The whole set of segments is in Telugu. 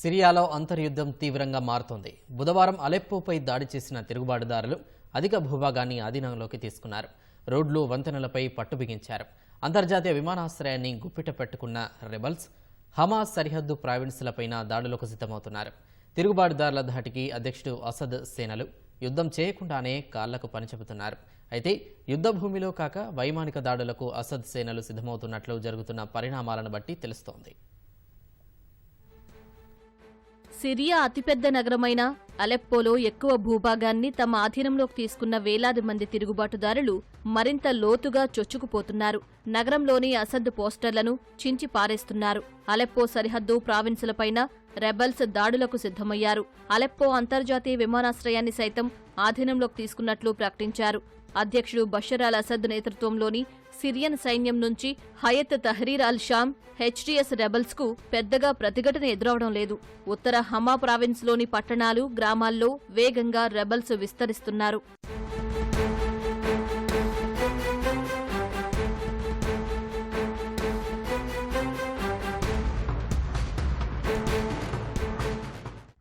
సిరియాలో అంతర్యుద్ధం తీవ్రంగా మారుతోంది. బుధవారం అలెప్పోపై దాడి చేసిన తిరుగుబాటుదారులు అధిక భూభాగాన్ని ఆధీనంలోకి తీసుకున్నారు. రోడ్లు వంతెనలపై పట్టు బిగించారు. అంతర్జాతీయ విమానాశ్రయాన్ని గుప్పిట పెట్టుకున్న రెబల్స్ హమాస్ సరిహద్దు ప్రావిన్సులపైన దాడులకు సిద్ధమవుతున్నారు. తిరుగుబాటుదారుల ధాటికి అధ్యక్షుడు అసద్ సేనలు యుద్ధం చేయకుండానే కాళ్ళకు పనిచెబుతున్నారు అయితే యుద్ధ భూమిలో కాక వైమానిక దాడులకు అసద్ సేనలు సిద్ధమవుతున్నట్లు జరుగుతున్న పరిణామాలను బట్టి తెలుస్తోంది. సిరియా అతిపెద్ద నగరమైన అలెప్పోలో ఎక్కువ భూభాగాన్ని తమ ఆధీనంలోకి తీసుకున్న వేలాది మంది తిరుగుబాటుదారులు మరింత లోతుగా చొచ్చుకుపోతున్నారు. నగరంలోని అసద్ పోస్టర్లను చించి పారేస్తున్నారు. అలెప్పో సరిహద్దు ప్రావిన్సులపైన రెబల్స్ దాడులకు సిద్ధమయ్యారు. అలెప్పో అంతర్జాతీయ విమానాశ్రయాన్ని సైతం ఆధీనంలోకి తీసుకున్నట్లు ప్రకటించారు. అధ్యక్షుడు బషర్ అల్ అసద్ నేతృత్వంలోని సిరియన్ సైన్యం నుంచి Hayat Tahrir al Sham HDS రెబల్స్కు పెద్దగా ప్రతిఘటన ఎదురవడం లేదు. ఉత్తర హమా ప్రావిన్స్లోని పట్టణాలు గ్రామాల్లో వేగంగా రెబల్స్ విస్తరిస్తున్నారు.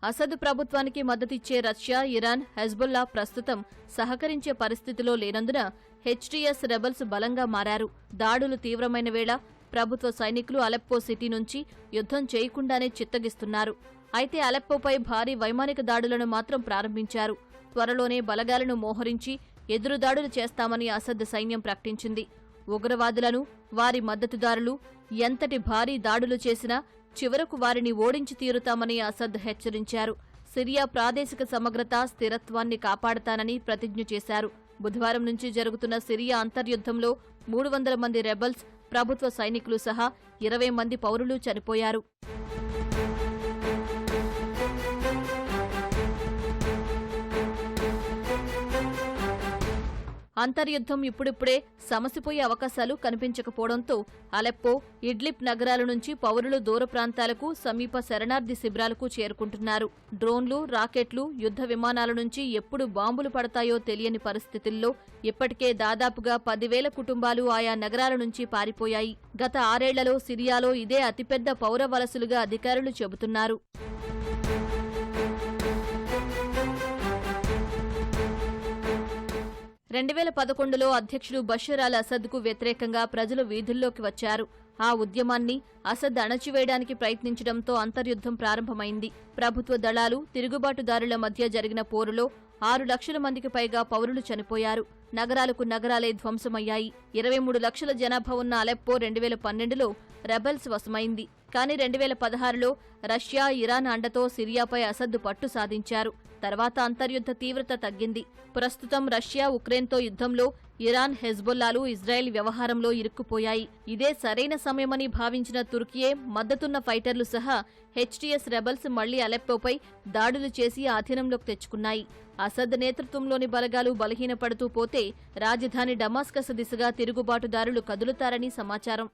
అసద్ ప్రభుత్వానికి మద్దతిచ్చే రష్యా ఇరాన్ హెజ్బుల్లా ప్రస్తుతం సహకరించే పరిస్థితిలో లేనందున హెచ్టీఎస్ రెబల్స్ బలంగా మారారు. దాడులు తీవ్రమైన వేళ ప్రభుత్వ సైనికులు అలెప్పో సిటీ నుంచి యుద్ధం చేయకుండానే చిత్తగిస్తున్నారు. అయితే అలెప్పోపై భారీ వైమానిక దాడులను మాత్రం ప్రారంభించారు. త్వరలోనే బలగాలను మోహరించి ఎదురుదాడులు చేస్తామని అసద్ సైన్యం ప్రకటించింది. ఉగ్రవాదులను వారి మద్దతుదారులు ఎంతటి భారీ దాడులు చేసినా చివరకు వారిని ఓడించి తీరుతామని అసద్ హెచ్చరించారు. సిరియా ప్రాదేశిక సమగ్రత స్థిరత్వాన్ని కాపాడతానని ప్రతిజ్ఞ చేశారు. బుధవారం నుంచి జరుగుతున్న సిరియా అంతర్యుద్ధంలో మూడు వందల మంది రెబల్స్ ప్రభుత్వ సైనికులు సహా ఇరవై మంది పౌరులు చనిపోయారు. అంతర్యుద్ధం ఇప్పుడిప్పుడే సమసిపోయే అవకాశాలు కనిపించకపోవడంతో అలెప్పో ఇడ్లిప్ నగరాల నుంచి పౌరులు దూర ప్రాంతాలకు సమీప శరణార్థి శిబిరాలకు చేరుకుంటున్నారు. డ్రోన్లు రాకెట్లు యుద్ధ విమానాల నుంచి ఎప్పుడు బాంబులు పడతాయో తెలియని పరిస్థితుల్లో ఇప్పటికే దాదాపుగా పదివేల కుటుంబాలు ఆయా నగరాల నుంచి పారిపోయాయి. గత ఆరేళ్ళలో సిరియాలో ఇదే అతిపెద్ద పౌర వలసలుగా అధికారులు చెబుతున్నారు. రెండు వేల పదకొండులో అధ్యక్షుడు బషీర్ అల్ అసద్కు వ్యతిరేకంగా ప్రజలు వీధుల్లోకి వచ్చారు. ఆ ఉద్యమాన్ని అసద్ అణచివేయడానికి ప్రయత్నించడంతో అంతర్యుద్ధం ప్రారంభమైంది. ప్రభుత్వ దళాలు తిరుగుబాటుదారుల మధ్య జరిగిన పోరులో ఆరు లక్షల మందికి పైగా పౌరులు చనిపోయారు. నగరాలకు నగరాలే ధ్వంసమయ్యాయి. ఇరవై మూడు లక్షల జనాభా ఉన్న అలెప్పో రెండు వేల పన్నెండులో రెబల్స్ వశమైంది. కానీ రెండు వేల పదహారులో రష్యా ఇరాన్ అండతో సిరియాపై అసద్దు పట్టు సాధించారు. తర్వాత అంతర్యుద్ధ తీవ్రత తగ్గింది. ప్రస్తుతం రష్యా ఉక్రెయిన్తో యుద్ధంలో ఇరాన్ హెజ్బొల్లాలు ఇజ్రాయెల్ వ్యవహారంలో ఇరుక్కుపోయాయి. ఇదే సరైన సమయమని భావించిన తుర్కియే మద్దతున్న ఫైటర్లు సహా హెచ్టీఎస్ రెబల్స్ మళ్ళీ అలెప్పోపై దాడులు చేసి ఆధీనంలోకి తెచ్చుకున్నాయి. అసద్ నేతృత్వంలోని బలగాలు బలహీనపడుతూ పోతే రాజధాని డమాస్కస్ దిశగా తిరుగుబాటుదారులు కదులుతారని సమాచారం.